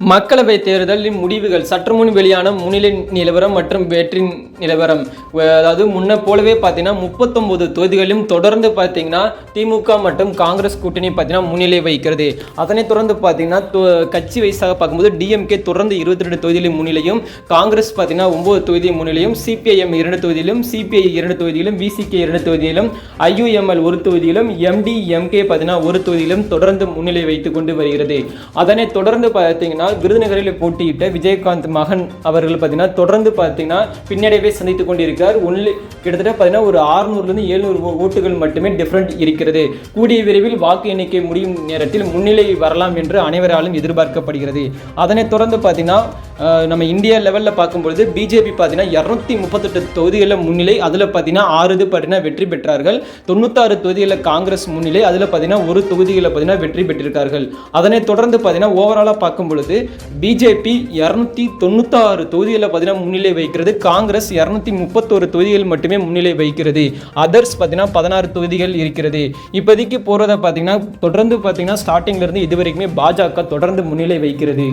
மக்களவை தேர்தலின் முடிவுகள் சற்று முன் வெளியான முன்னிலை நிலவரம் மற்றும் வெற்றி நிலவரம். அதாவது முன்ன போலவே பார்த்தீங்கன்னா முப்பத்தொம்போது தொகுதிகளிலும் தொடர்ந்து பார்த்தீங்கன்னா திமுக மற்றும் காங்கிரஸ் கூட்டணி பார்த்தீங்கன்னா முன்னிலை வைக்கிறது அதனைத் தொடர்ந்து பார்த்தீங்கன்னா தொ- கட்சி வயசாக பார்க்கும்போது டிஎம்கே தொடர்ந்து இருபத்தி ரெண்டு தொகுதிகளில் முன்னிலையும் காங்கிரஸ் பார்த்தீங்கன்னா ஒன்பது தொகுதி முன்னிலையும் சிபிஐஎம் இரண்டு தொகுதியிலும் சிபிஐ இரண்டு தொகுதியிலும் விசிகே இரண்டு தொகுதியிலும் ஐயுஎம்எல் ஒரு தொகுதியிலும் எம்டிஎம்கே பார்த்தீங்கன்னா ஒரு தொகுதியிலும் தொடர்ந்து முன்னிலை வைத்துக் கொண்டு வருகிறது. அதனைத் தொடர்ந்து பார்த்தீங்கன்னா விருதுநகரில் போட்டியிட்ட விஜயகாந்த் மகன் அவர்கள் பார்த்தீங்கன்னா தொடர்ந்து பார்த்தீங்கன்னா பின்னடைவே சந்தித்துக் கொண்டிருக்கிறார். ஒன்லி கிட்டத்தட்ட பார்த்தீங்கன்னா ஒரு ஆறுநூறுலேருந்து எழுநூறு ஓட்டுகள் மட்டுமே டிஃப்ரெண்ட் இருக்கிறது. கூடிய விரைவில் வாக்கு எண்ணிக்கை முடியும் நேரத்தில் முன்னிலை வரலாம் என்று அனைவராலும் எதிர்பார்க்கப்படுகிறது. அதனைத் தொடர்ந்து பார்த்தீங்கன்னா நம்ம இந்தியா லெவலில் பார்க்கும்பொழுது பிஜேபி பார்த்தீங்கன்னா இரநூத்தி முப்பத்தெட்டு தொகுதிகளில் முன்னிலை அதில் பார்த்தீங்கன்னா ஆறு இது பார்த்தீங்கன்னா வெற்றி பெற்றார்கள். தொண்ணூத்தாறு தொகுதிகளில் காங்கிரஸ் முன்னிலை அதில் பார்த்தீங்கன்னா ஒரு தொகுதிகளில் பார்த்தீங்கன்னா வெற்றி பெற்றிருக்கார்கள். அதனைத் தொடர்ந்து பார்த்தீங்கன்னா ஓவராலாக பார்க்கும் பொழுது பிஜேபி இரநூத்தி தொண்ணூத்தாறு தொகுதிகளில் பார்த்தீங்கன்னா முன்னிலை வைக்கிறது காங்கிரஸ் இரநூத்தி முப்பத்தோரு தொகுதிகள் மட்டுமே முன்னிலை வைக்கிறது அதர்ஸ் பார்த்தீங்கன்னா பதினாறு தொகுதிகள் இருக்கிறது. இப்போதைக்கு போகிறத பார்த்தீங்கன்னா தொடர்ந்து பார்த்தீங்கன்னா ஸ்டார்டிங்லேருந்து இதுவரைக்குமே இது வரைக்குமே பாஜக தொடர்ந்து முன்னிலை வைக்கிறது